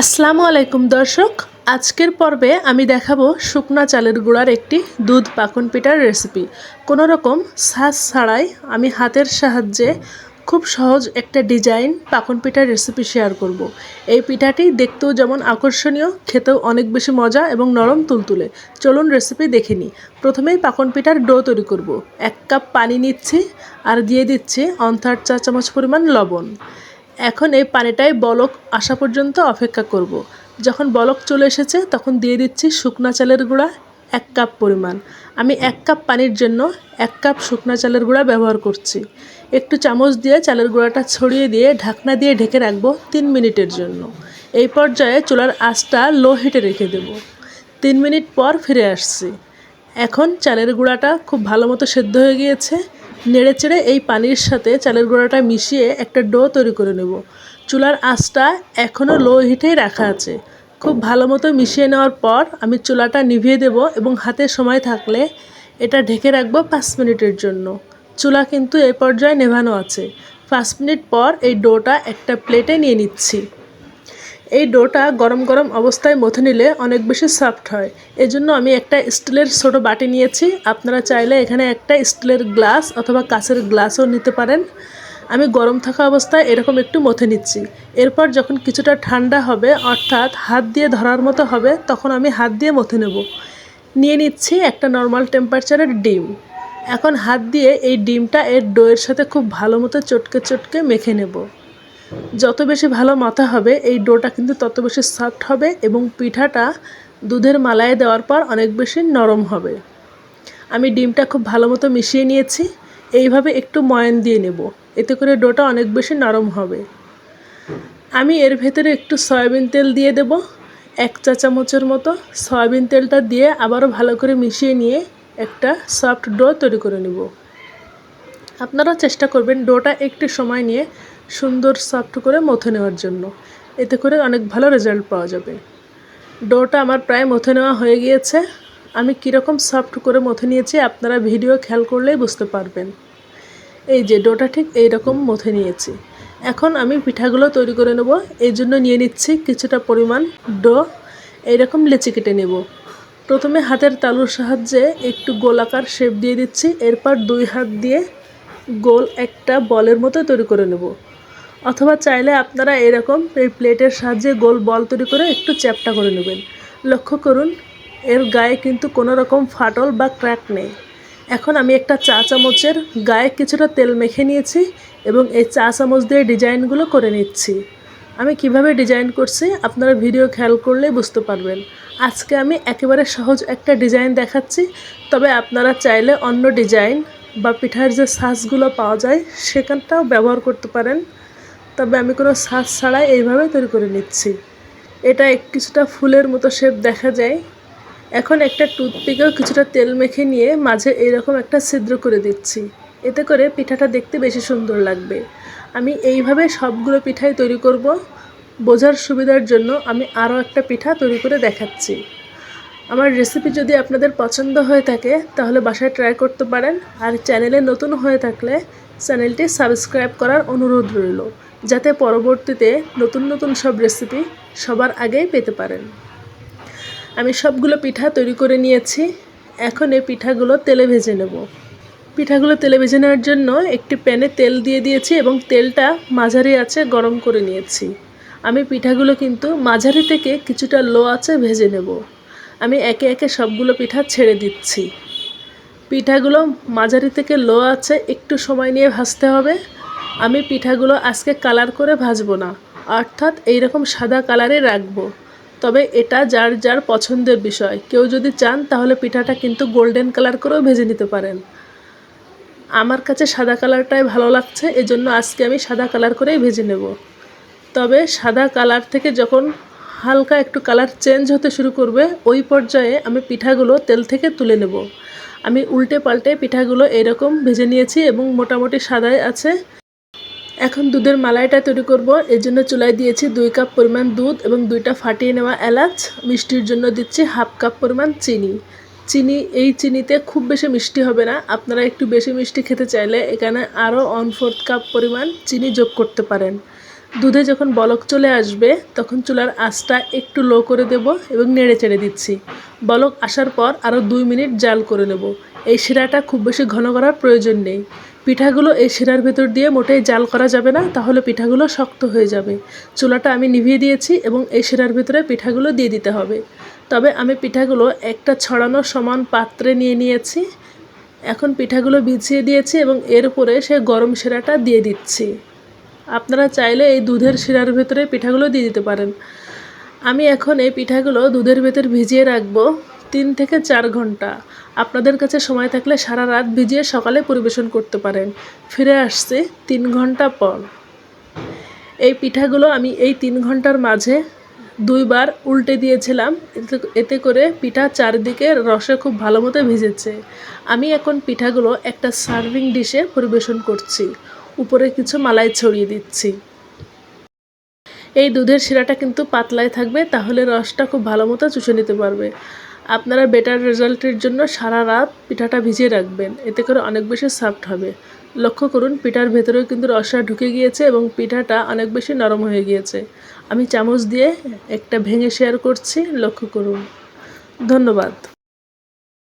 আসসালামু আলাইকুম দর্শক, আজকের পর্বে আমি দেখাবো শুকনা চালের গুঁড়ার একটি দুধ পাকন পিঠার রেসিপি কোনো রকম সাজ ছাড়াই আমি হাতের সাহায্যে খুব সহজ একটা ডিজাইন পাকন পিঠার রেসিপি শেয়ার করব। এই পিঠাটি দেখতেও যেমন আকর্ষণীয়, খেতেও অনেক বেশি মজা এবং নরম তুলতুলে চলুন রেসিপি দেখে নিই প্রথমেই পাকন পিঠার ডো তৈরি করব। এক কাপ পানি নিচ্ছি আর দিয়ে দিচ্ছি অন্থার চা চামচ পরিমাণ লবণ এখন এই পানিটাই বলক আসা পর্যন্ত অপেক্ষা করব। যখন বলক চলে এসেছে, তখন দিয়ে দিচ্ছি শুকনা চালের গুঁড়া, এক কাপ পরিমাণ। আমি এক কাপ পানির জন্য এক কাপ শুকনা চালের গুঁড়া ব্যবহার করছি। একটু চামচ দিয়ে চালের গুঁড়াটা ছড়িয়ে দিয়ে ঢাকনা দিয়ে ঢেকে রাখব তিন মিনিটের জন্য। এই পর্যায়ে চুলার আঁচটা লো হিটে রেখে দেব। তিন মিনিট পর ফিরে আসছি। এখন চালের গুঁড়াটা খুব ভালো মতো সেদ্ধ হয়ে গিয়েছে। নেড়েচেড়ে এই পানির সাথে চালের গুঁড়াটা মিশিয়ে একটা ডো তৈরি করে নেব। চুলার আঁচটা এখনও লো হিটেই রাখা আছে। খুব ভালো মতো মিশিয়ে নেওয়ার পর আমি চুলাটা নিভিয়ে দেব এবং হাতে সময় থাকলে এটা ঢেকে রাখব পাঁচ মিনিটের জন্য। চুলা কিন্তু এ পর্যায়ে নেভানো আছে। পাঁচ মিনিট পর এই ডোটা একটা প্লেটে নিয়ে নিচ্ছি। এই ডোটা গরম গরম অবস্থায় মথে নিলে অনেক বেশি সফট হয়। এজন্য আমি একটা স্টিলের ছোটো বাটি নিয়েছি। আপনারা চাইলে এখানে একটা স্টিলের গ্লাস অথবা কাঁচের গ্লাসও নিতে পারেন। আমি গরম থাকা অবস্থায় এরকম একটু মথে নিচ্ছি। এরপর যখন কিছুটা ঠান্ডা হবে, অর্থাৎ হাত দিয়ে ধরার মতো হবে, তখন আমি হাত দিয়ে মথে নেব। নিয়ে নিচ্ছি একটা নর্মাল টেম্পারেচারের ডিম। এখন হাত দিয়ে এই ডিমটা এর ডোয়ের সাথে খুব ভালো মতো চটকে চটকে মেখে নেব। যত বেশি ভালো মাথা হবে, এই ডোটা কিন্তু তত বেশি সফট হবে এবং পিঠাটা দুধের মালায় দেওয়ার পর অনেক বেশি নরম হবে। আমি ডিমটা খুব ভালো মতো মিশিয়ে নিয়েছি, এইভাবে একটু ময়ান দিয়ে নেব, এতে করে ডোটা অনেক বেশি নরম হবে। আমি এর ভেতরে একটু সয়াবিন তেল দিয়ে দেব, এক চা চামচের মতো সয়াবিন তেলটা দিয়ে আবারও ভালো করে মিশিয়ে নিয়ে একটা সফট ডো তৈরি করে নেব। আপনারা চেষ্টা করবেন ডোটা একটু সময় নিয়ে সুন্দর সফট করে মথে নেওয়ার জন্য। এতে করে অনেক ভালো রেজাল্ট পাওয়া যাবে। ডোটা আমার প্রায় মথে নেওয়া হয়ে গিয়েছে। আমি কীরকম সফট করে মথে নিয়েছি আপনারা ভিডিও খেয়াল করলেই বুঝতে পারবেন। এই যে, ডোটা ঠিক এই রকম মথে নিয়েছি। এখন আমি পিঠাগুলো তৈরি করে নেব। এই জন্য নিয়ে নিচ্ছি কিছুটা পরিমাণ ডো। এইরকম লেচি কেটে নেব। প্রথমে হাতের তালুর সাহায্যে একটু গোলাকার শেপ দিয়ে দিচ্ছি। এরপর দুই হাত দিয়ে গোল একটা বলের মতো তৈরি করে নেব। অথবা চাইলে আপনারা এরকম এই প্লেটের সাহায্যে গোল বল তৈরি করে একটু চ্যাপটা করে নেবেন। লক্ষ্য করুন, এর গায়ে কিন্তু কোনো রকম ফাটল বা ক্র্যাক নেই। এখন আমি একটা চা চামচের গায়ে কিছুটা তেল মেখে নিয়েছি এবং এই চা চামচ দিয়ে ডিজাইনগুলো করে নিচ্ছি। আমি কীভাবে ডিজাইন করছি আপনারা ভিডিও খেয়াল করলেই বুঝতে পারবেন। আজকে আমি একেবারে সহজ একটা ডিজাইন দেখাচ্ছি, তবে আপনারা চাইলে অন্য ডিজাইন বা পিঠার যে সাজগুলো পাওয়া যায়, সেখানটাও ব্যবহার করতে পারেন। তবে আমি কোনো সাজ ছাড়াই এইভাবে তৈরি করে নিচ্ছি। এটা কিছুটা ফুলের মতো শেপ দেখা যায়। এখন একটা টুথপিকেও কিছুটা তেল মেখে নিয়ে মাঝে এরকম একটা ছিদ্র করে দিচ্ছি। এতে করে পিঠাটা দেখতে বেশি সুন্দর লাগবে। আমি এইভাবে সবগুলো পিঠাই তৈরি করব। বোঝার সুবিধার জন্য আমি আরও একটা পিঠা তৈরি করে দেখাচ্ছি। আমার রেসিপি যদি আপনাদের পছন্দ হয়ে থাকে, তাহলে বাসায় ট্রাই করতে পারেন। আর চ্যানেলে নতুন হয়ে থাকলে চ্যানেলটি সাবস্ক্রাইব করার অনুরোধ রইল, যাতে পরবর্তীতে নতুন নতুন সব রেসিপি সবার আগেই পেতে পারেন। আমি সবগুলো পিঠা তৈরি করে নিয়েছি। এখন এই পিঠাগুলো তেলে ভেজে নেব। পিঠাগুলো তেলে ভেজে নেওয়ার জন্য একটি প্যানে তেল দিয়ে দিয়েছি এবং তেলটা মাঝারি আছে গরম করে নিয়েছি। আমি পিঠাগুলো কিন্তু মাঝারি থেকে কিছুটা লো আছে ভেজে নেব। আমি একে একে সবগুলো পিঠা ছেড়ে দিচ্ছি। পিঠাগুলো মাঝারি থেকে লো আছে, একটু সময় নিয়ে ভাজতে হবে। আমি পিঠাগুলো আজকে কালার করে ভাজবো না, অর্থাৎ এইরকম সাদা কালারে রাখব। তবে এটা যার যার পছন্দের বিষয়। কেউ যদি চান, তাহলে পিঠাটা কিন্তু গোল্ডেন কালার করেও ভেজে নিতে পারেন। আমার কাছে সাদা কালারটাই ভালো লাগছে, এজন্য আজকে আমি সাদা কালার করেই ভেজে নেব। তবে সাদা কালার থেকে যখন হালকা একটু কালার চেঞ্জ হতে শুরু করবে, ওই পর্যায়ে আমি পিঠাগুলো তেল থেকে তুলে নেব। আমি উল্টে পাল্টে পিঠাগুলো এরকম ভেজে নিয়েছি এবং মোটামুটি সাদাই আছে। এখন দুধের মালাইটা তৈরি করব, এর জন্য চুলায় দিয়েছি দুই কাপ পরিমাণ দুধ এবং দুইটা ফাটিয়ে নেওয়া এলাচ। মিষ্টির জন্য দিচ্ছি হাফ কাপ পরিমাণ চিনি। চিনি, এই চিনিতে খুব বেশি মিষ্টি হবে না, আপনারা একটু বেশি মিষ্টি খেতে চাইলে এখানে আরও ওয়ান ফোর্থ কাপ পরিমাণ চিনি যোগ করতে পারেন। দুধে যখন বলক চলে আসবে, তখন চুলার আঁচটা একটু লো করে দেব এবং নেড়ে চেড়ে দিচ্ছি। বলক আসার পর আরও দুই মিনিট জাল করে নেব। এই শিরাটা খুব বেশি ঘন করার প্রয়োজন নেই। পিঠাগুলো এই শিরার ভেতর দিয়ে মোটেই জাল করা যাবে না, তাহলে পিঠাগুলো শক্ত হয়ে যাবে। চুলাটা আমি নিভিয়ে দিয়েছি এবং এই শিরার ভেতরে পিঠাগুলো দিয়ে দিতে হবে। তবে আমি পিঠাগুলো একটা ছড়ানো সমান পাত্রে নিয়ে নিয়েছি। এখন পিঠাগুলো বিছিয়ে দিয়েছি এবং এর উপরে সে গরম শিরাটা দিয়ে দিচ্ছি। আপনারা চাইলে এই দুধের শিরার ভেতরে পিঠাগুলো দিয়ে দিতে পারেন। আমি এখন এই পিঠাগুলো দুধের ভেতর ভিজিয়ে রাখব তিন থেকে চার ঘণ্টা। আপনাদের কাছে সময় থাকলে সারা রাত ভিজিয়ে সকালে পরিবেশন করতে পারেন। ফিরে আসছে তিন ঘণ্টা পর। এই পিঠাগুলো আমি এই তিন ঘণ্টার মাঝে দুইবার উল্টে দিয়েছিলাম। এতে করে পিঠা চারিদিকে রসে খুব ভালো মতো ভিজেছে। আমি এখন পিঠাগুলো একটা সার্ভিং ডিশে পরিবেশন করছি। উপরে কিছু মালাই ছড়িয়ে দিচ্ছি। এই দুধের শিরাটা কিন্তু পাতলায় থাকবে, তাহলে রসটা খুব ভালো মতো চুষে নিতে পারবে। আপনারা বেটার রেজাল্টের জন্য সারা রাত পিঠাটা ভিজিয়ে রাখবেন, এতে করে অনেক বেশি সফট হবে। লক্ষ্য করুন, পিঠার ভেতরেও কিন্তু রসটা ঢুকে গিয়েছে এবং পিঠাটা অনেক বেশি নরম হয়ে গিয়েছে। আমি চামচ দিয়ে একটা ভেঙে শেয়ার করছি, লক্ষ্য করুন। ধন্যবাদ।